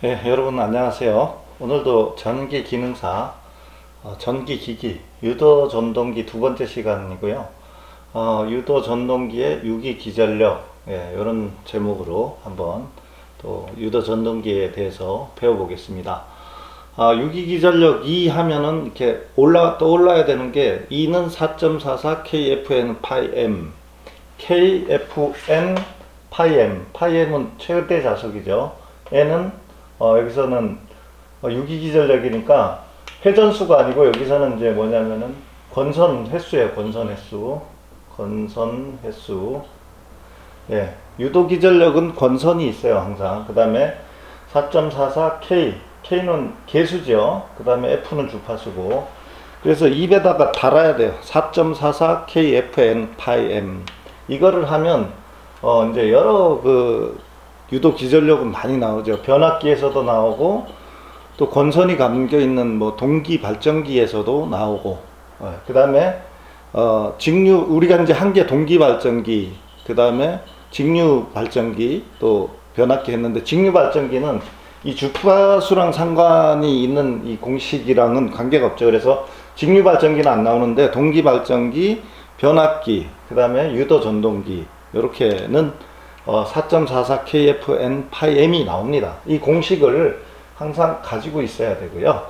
네, 여러분 안녕하세요. 오늘도 전기 기능사 어, 전기 기기 유도 전동기 두 번째 시간이고요. 어, 유도 전동기의 유기 기전력 예, 이런 제목으로 한번 또 유도 전동기에 대해서 배워보겠습니다. 아, 유기 기전력 2 하면은 이렇게 올라 떠올라야 되는 게 2는 4.44 KFN 파이 M KFN 파이 M 파이 M은 최대 자석이죠. N은 어, 여기서는 어, 유기기전력이니까 회전수가 아니고 여기서는 이제 뭐냐면은 건선 횟수예요. 건선 횟수. 건선 횟수. 예. 유도 기전력은 건선이 있어요. 항상. 그 다음에 4.44K. K는 개수죠. 그 다음에 F는 주파수고. 그래서 입에다가 달아야 돼요. 4.44 KFN 파이 M. 이거를 하면 어 이제 여러 그 유도 기전력은 많이 나오죠. 변압기에서도 나오고 또 건선이 감겨 있는 뭐 동기 발전기에서도 나오고 어, 그다음에 어 직류 우리가 이제 한 개 동기 발전기 그다음에 직류 발전기 또 변압기 했는데 직류 발전기는 이 주파수랑 상관이 있는 이 공식이랑은 관계가 없죠. 그래서 직류 발전기는 안 나오는데 동기 발전기, 변압기, 그다음에 유도 전동기 이렇게는 어, 4.44 KFN 파이 M이 나옵니다. 이 공식을 항상 가지고 있어야 되고요.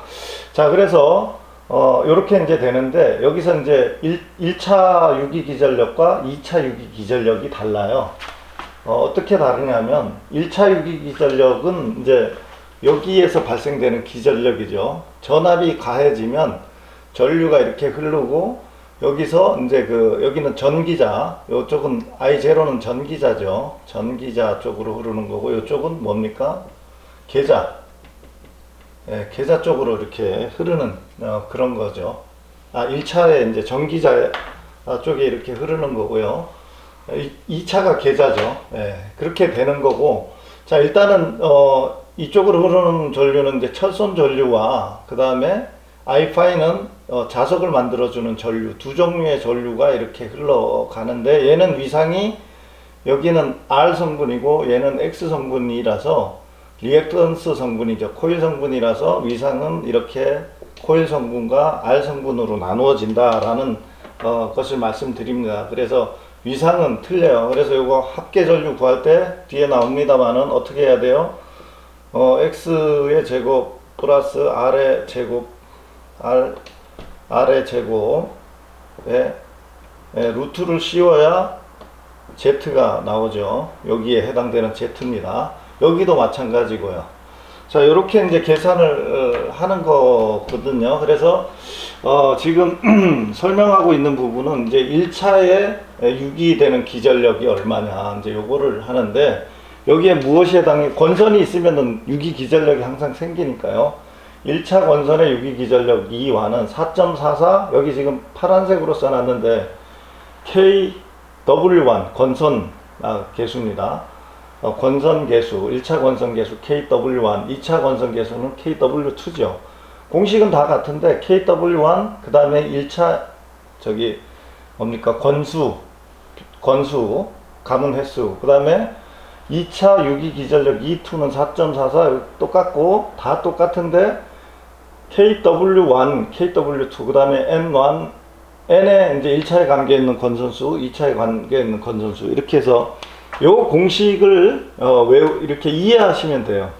자, 그래서 어, 요렇게 이제 되는데 여기서 이제 1, 차 유기 기전력과 2차 유기 기전력이 달라요. 어, 어떻게 다르냐면 1차 유기 기전력은 이제 여기에서 발생되는 기전력이죠. 전압이 가해지면 전류가 이렇게 흐르고 여기서 이제 그 여기는 전기자, 요쪽은 I0는 전기자죠. 전기자 쪽으로 흐르는 거고 요쪽은 뭡니까? 계자. 예, 계자 쪽으로 이렇게 흐르는 어, 그런 거죠. 아, 1차에 이제 전기자 쪽에 이렇게 흐르는 거고요. 2, 차가 계자죠. 예, 그렇게 되는 거고. 자, 일단은 어, 이쪽으로 흐르는 전류는 이제 철선 전류와 그 다음에 i5는 어, 자석을 만들어주는 전류 두 종류의 전류가 이렇게 흘러가는데 얘는 위상이 여기는 R 성분이고 얘는 X 성분이라서 리액턴스 성분이죠 코일 성분이라서 위상은 이렇게 코일 성분과 R 성분으로 나누어진다라는 어, 것을 말씀드립니다. 그래서 위상은 틀려요. 그래서 이거 합계 전류 구할 때 뒤에 나옵니다만은 어떻게 해야 돼요? 어, X의 제곱 플러스 R의 제곱 R, R의 제곱에 예, 루트를 씌워야 Z가 나오죠. 여기에 해당되는 Z입니다. 여기도 마찬가지고요. 자, 이렇게 이제 계산을 어, 하는 거거든요. 그래서 어, 지금 설명하고 있는 부분은 이제 1차에 유기되는 기전력이 얼마냐 이제 요거를 하는데 여기에 무엇이 해당이 건선이 있으면은 유기 기전력이 항상 생기니까요. 1차 건선의 유기 기전력 2와는 4.44 여기 지금 파란색으로 써놨는데 KW1 건선 아, 개수입니다. 어, 건선 개수 1차 건선 개수 KW1 2차 건선 개수는 KW2죠. 공식은 다 같은데 KW1 그 다음에 1차 저기 뭡니까 건수 건수 가문 횟수 그 다음에 2차 유기 기전력 E2는 4.44 똑같고 다 똑같은데 KW1, KW2, 그 다음에 N1, N에 이제 1차에 관계 있는 건선수, 2차에 관계 있는 건선수, 이렇게 해서 요 공식을, 어, 외우, 이렇게 이해하시면 돼요.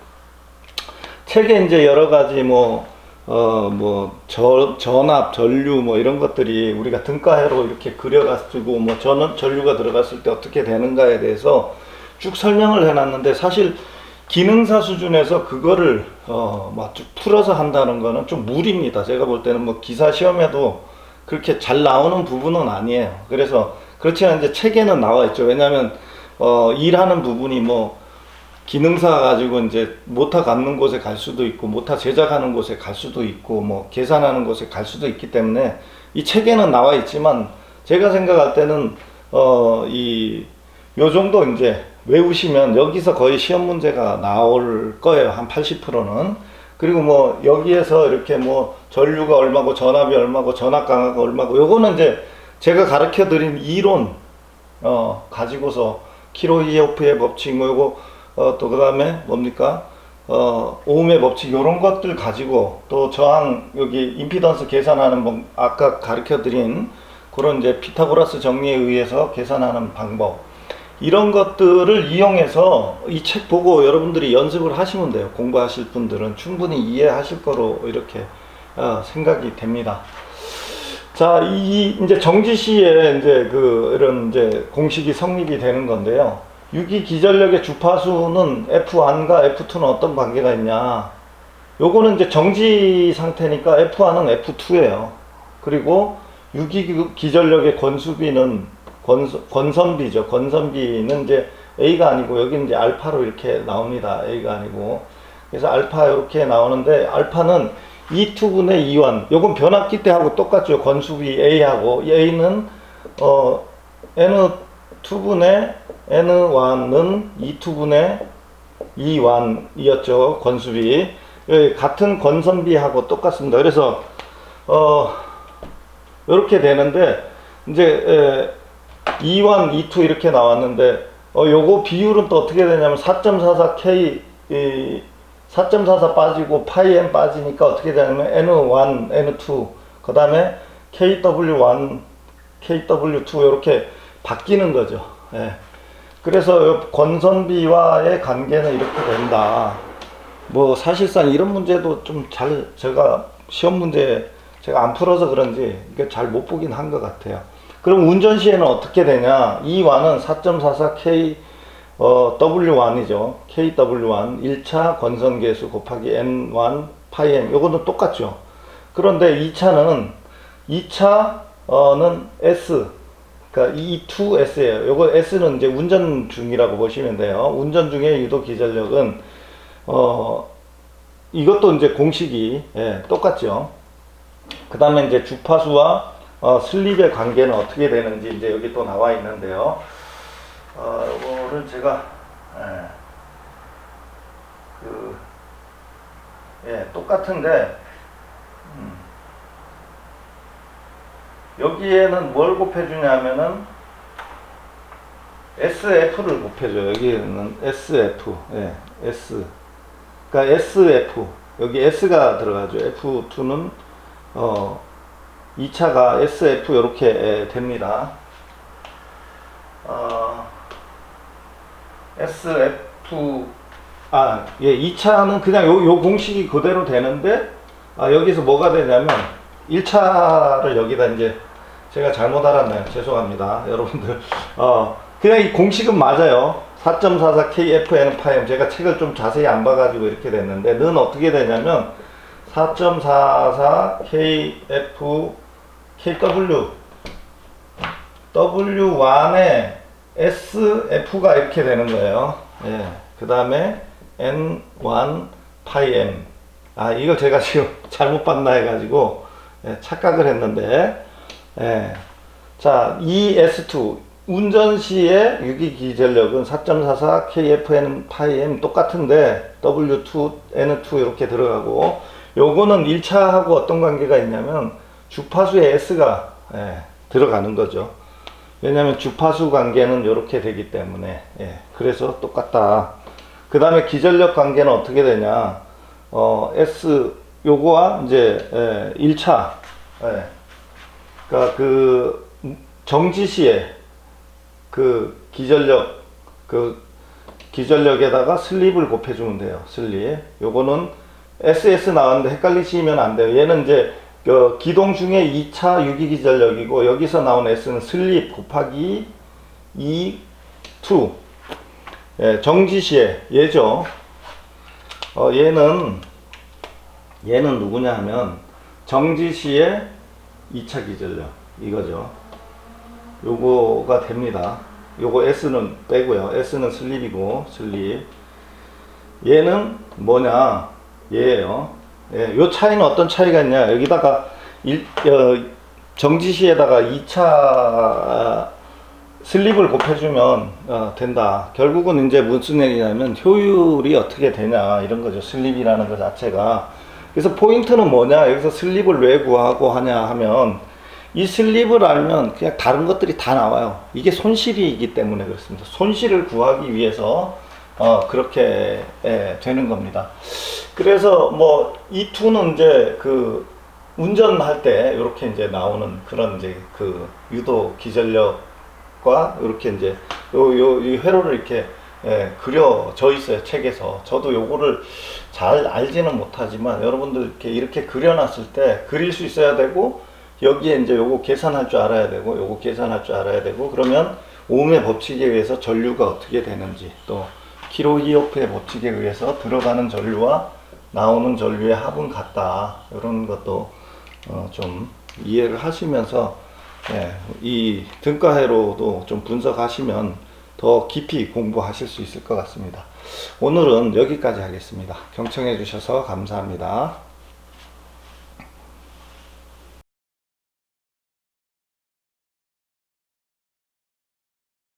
책에 이제 여러 가지 뭐, 어, 뭐, 저, 전압, 전류, 뭐, 이런 것들이 우리가 등가해로 이렇게 그려가지고, 뭐, 전, 전류가 들어갔을 때 어떻게 되는가에 대해서 쭉 설명을 해놨는데, 사실 기능사 수준에서 그거를 어, 막쭉 풀어서 한다는 거는 좀 무리입니다. 제가 볼 때는 뭐 기사 시험에도 그렇게 잘 나오는 부분은 아니에요. 그래서 그렇지만 이제 책에는 나와 있죠. 왜냐하면 어, 일하는 부분이 뭐 기능사 가지고 이제 모타 갖는 곳에 갈 수도 있고 모타 제작하는 곳에 갈 수도 있고 뭐 계산하는 곳에 갈 수도 있기 때문에 이 책에는 나와 있지만 제가 생각할 때는 어이 요 정도 이제 외우시면 여기서 거의 시험 문제가 나올 거예요. 한 80%는. 그리고 뭐 여기에서 이렇게 뭐 전류가 얼마고 전압이 얼마고 전압 강화가 얼마고 요거는 이제 제가 가르쳐 드린 이론 어 가지고서 키로이오프의 법칙 뭐 요거 어 또 그다음에 뭡니까? 어, 오음의 법칙 이런 것들 가지고 또 저항 여기 임피던스 계산하는 법 아까 가르쳐 드린 그런 이제 피타고라스 정리에 의해서 계산하는 방법 이런 것들을 이용해서 이 책 보고 여러분들이 연습을 하시면 돼요. 공부하실 분들은 충분히 이해하실 거로 이렇게 어, 생각이 됩니다. 자, 이 이제 정지시에 이제 그 이런 이제 공식이 성립이 되는 건데요. 유기 기전력의 주파수는 F1과 F2는 어떤 관계가 있냐? 요거는 이제 정지 상태니까 F1은 F2예요. 그리고 유기 기전력의 권수비는 권, 권선 비죠. 권선비는 이제 A가 아니고 여기 이제 알파로 이렇게 나옵니다. A가 아니고. 그래서 알파 이렇게 나오는데 알파는 E2분의 E1. 요건 변압기 때하고 똑같죠. 권수비 A하고 A는 어 N2분의 N1은 E2분의 E1이었죠. 권수비. 같은 권선비하고 똑같습니다. 그래서 어 이렇게 되는데 이제 에, E1, E2 이렇게 나왔는데 어 요거 비율은 또 어떻게 되냐면 4.44K 이4.44 빠지고 파이 M 빠지니까 어떻게 되냐면 N1, N2 그 다음에 KW1, KW2 이렇게 바뀌는 거죠. 예. 그래서 요 권선비와의 관계는 이렇게 된다. 뭐 사실상 이런 문제도 좀 잘 제가 시험 문제 제가 안 풀어서 그런지 잘 못 보긴 한 것 같아요. 그럼 운전 시에는 어떻게 되냐? 이 완은 4.44K 어, W1이죠. KW1 1차 건선계수 곱하기 N1 파이 M 요거는 똑같죠. 그런데 2차는 2차는 S 그러니까 E2S예요. 요거 S는 이제 운전 중이라고 보시면 돼요. 운전 중에 유도 기전력은 어 이것도 이제 공식이 예, 똑같죠. 그 다음에 이제 주파수와 어, 슬립의 관계는 어떻게 되는지 이제 여기 또 나와 있는데요. 어, 이거를 제가 예, 그 예, 똑같은데 음, 여기에는 뭘 곱해주냐면은 SF를 곱해줘요. 여기는 SF, 예, S. 그러니까 SF 여기 S가 들어가죠. F2는 어 2차가 SF 이렇게 됩니다. 어, SF 아, 예, 2차는 그냥 요, 요 공식이 그대로 되는데 아, 여기서 뭐가 되냐면 1차를 여기다 이제 제가 잘못 알았네요. 죄송합니다. 여러분들. 어, 그냥 이 공식은 맞아요. 4.44 KFN 파임 제가 책을 좀 자세히 안 봐가지고 이렇게 됐는데 는 어떻게 되냐면 4.44 KF KW W1에 SF가 이렇게 되는 거예요. 예. 그 다음에 N1 파이 M. 아, 이거 제가 지금 잘못 봤나 해가지고 예, 착각을 했는데, 예. 자, ES2. 운전 시의 유기 기 전력은 4.44 KFN 파이 M 똑같은데 W2, N2 이렇게 들어가고 요거는 1차하고 어떤 관계가 있냐면 주파수의 S가 예, 들어가는 거죠. 왜냐하면 주파수 관계는 이렇게 되기 때문에 예, 그래서 똑같다. 그 다음에 기전력 관계는 어떻게 되냐? 어, S 요거와 이제 예, 1차 예, 그러니까 그 정지 시에 그 기전력 그 기전력에다가 슬립을 곱해주면 돼요. 슬립. 요거는 SS 나왔는데 헷갈리시면 안 돼요. 얘는 이제 그 기동 중에 2차 유기기 전력이고 여기서 나온 S는 슬립 곱하기 2, 2. 예, 정지시에 얘죠. 어, 얘는 얘는 누구냐 하면 정지시에 2차 기전력 이거죠. 요거가 됩니다. 요거 S는 빼고요. S는 슬립이고 슬립. 얘는 뭐냐? 얘예요. 예, 요 차이는 어떤 차이가 있냐? 여기다가 일, 어, 정지시에다가 2차 슬립을 곱해주면 어, 된다. 결국은 이제 무슨 얘기냐면 효율이 어떻게 되냐 이런 거죠. 슬립이라는 것 자체가. 그래서 포인트는 뭐냐? 여기서 슬립을 왜 구하고 하냐 하면 이 슬립을 알면 그냥 다른 것들이 다 나와요. 이게 손실이기 때문에 그렇습니다. 손실을 구하기 위해서 어, 그렇게 예, 되는 겁니다. 그래서 뭐 E2는 이제 그 운전할 때 이렇게 이제 나오는 그런 이제 그 유도 기전력과 이렇게 이제 요 요 이 회로를 이렇게 예, 그려져 있어요 책에서 저도 요거를 잘 알지는 못하지만 여러분들 이렇게 이렇게 그려놨을 때 그릴 수 있어야 되고 여기에 이제 요거 계산할 줄 알아야 되고 요거 계산할 줄 알아야 되고 그러면 오음의 법칙에 의해서 전류가 어떻게 되는지 또 키로히오프의 법칙에 의해서 들어가는 전류와 나오는 전류의 합은 같다 이런 것도 어, 좀 이해를 하시면서 예, 이 등가회로도 좀 분석하시면 더 깊이 공부하실 수 있을 것 같습니다. 오늘은 여기까지 하겠습니다. 경청해 주셔서 감사합니다.